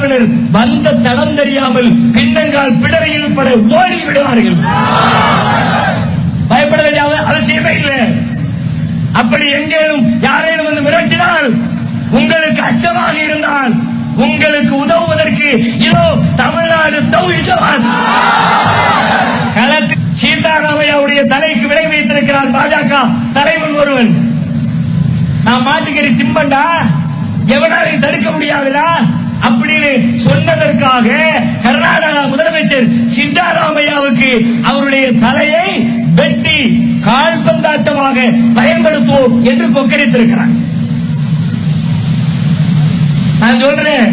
திமுகவினர் வந்த தடம் தெரியாமல் பின்னங்கால் பிடரையில் பட ஓடி விடுவார்கள் பயப்பட வேண்டிய அவசியமே இல்லை. அப்படி எங்கேயும் யாரேனும் வந்து மிரட்டினால் உங்களுக்கு அச்சமாக இருந்தால் உங்களுக்கு உதவுவதற்கு இதோ தமிழ்நாடு தௌஹி ஜமாத் களத்தில் சீதாராமையாவுடைய தலைக்கு விலை வைத்திருக்கிறார் பாஜக தலைவன் ஒருவன். நான் மாட்டுக்கறி திம்பண்டா? எவனாலையும் தடுக்க முடியாதுடா சொன்னதற்காக கர்நாடகா முதலமைச்சர் சித்தாராமையாவுக்கு அவருடைய தலையை வெட்டி கால்பந்தாட்டமாக பயன்படுத்துவோம் என்று கொக்கரித்திருக்கிறார். நான் சொல்றேன்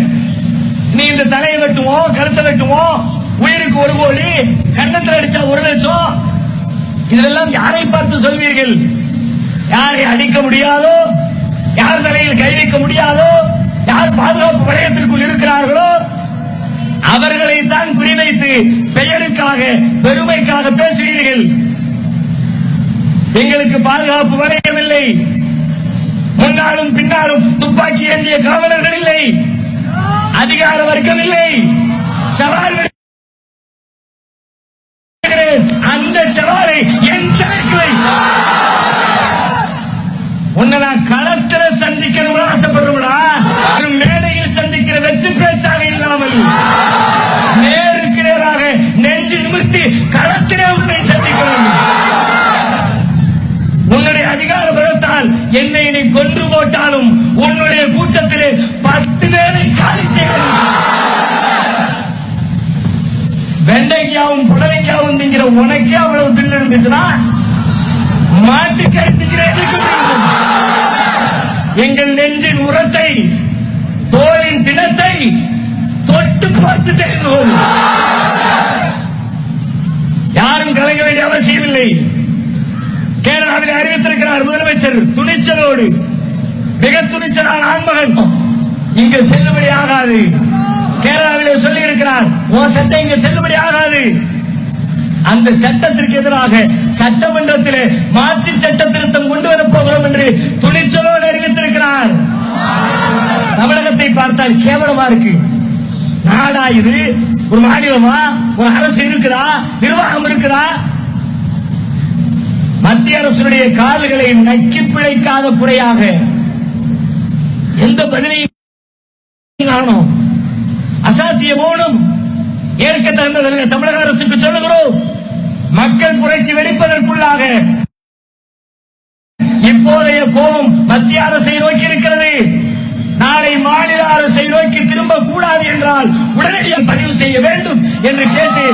நீ இந்த தலையை வெட்டுவோம் கழுத்தை வெட்டுவோம் உயிருக்கு ஒரு கோடி கண்ணத்தில் அடிச்சா ஒரு லட்சம் இதெல்லாம் யாரை பார்த்து சொல்வீர்கள்? யாரை அடிக்க முடியாதோ யார் தலையில் கை வைக்க பெயருக்காக பெருமைக்காக பேசுகிறீர்கள். எங்களுக்கு பாதுகாப்பு வரையவில்லை. முன்னாலும் பின்னாலும் துப்பாக்கி ஏந்திய காவலர்கள் இல்லை. அதிகார வர்க்கம் இல்லை. சவால் அந்த சவாலை என் தலைக்கு வை. உன்னை நான் என்னை நீ கொண்டு போட்டாலும் உன்னுடைய கூட்டத்திலே பத்து பேரை காலி செய்வேன். வெண்டைக்காவும் புடலைக்காவும் திங்கிற உனக்கே அவ்வளவு தில் இருந்துச்சுன்னா மாட்டுக்கு திங்கிற எங்கள் நெஞ்சின் உரத்தை தோலின் தினத்தை தொட்டு பார்த்து தெரிந்து கொள். யாரும் கலங்க வேண்டிய அவசியம் இல்லை கேரளாவில் அறிவித்திருக்கிறார் முதலமைச்சர். துணிச்சலோடு. மிக துணிச்சலான ஆண்மகன். இங்கு செல்லுபடி ஆகாது. கேரளாவிலே சொல்லி இருக்கிறார் உன் சட்டம் இங்கு செல்லுபடி ஆகாது. அந்த சட்டத்திற்கு எதிராக சட்டமன்றத்திலே மாற்று சட்ட திருத்தம் கொண்டு வரப் போகிறோம் என்று துணிச்சலோடு அறிவித்திருக்கிறார். தமிழகத்தை பார்த்தால் கேவலமா இருக்கு. நாடா இது. ஒரு மாநிலமா? ஒரு அரசு இருக்கிறா நிர்வாகம் இருக்கு மத்திய அரசுடைய கால்களை நக்கி பிழைக்காத குறையாக எந்த பதிலையும் காணும். அசாத்திய மௌனம் ஏற்க தமிழக அரசுக்கு சொல்லுகிறோம். மக்கள் புரட்சி வெடிப்பதற்குள்ளாக இப்போதைய கோபம் மத்திய அரசை நோக்கி இருக்கிறது. நாளை மாநில அரசை நோக்கி திரும்ப கூடாது என்றால் உடனடியாக பதிவு செய்ய வேண்டும் என்று கேட்டு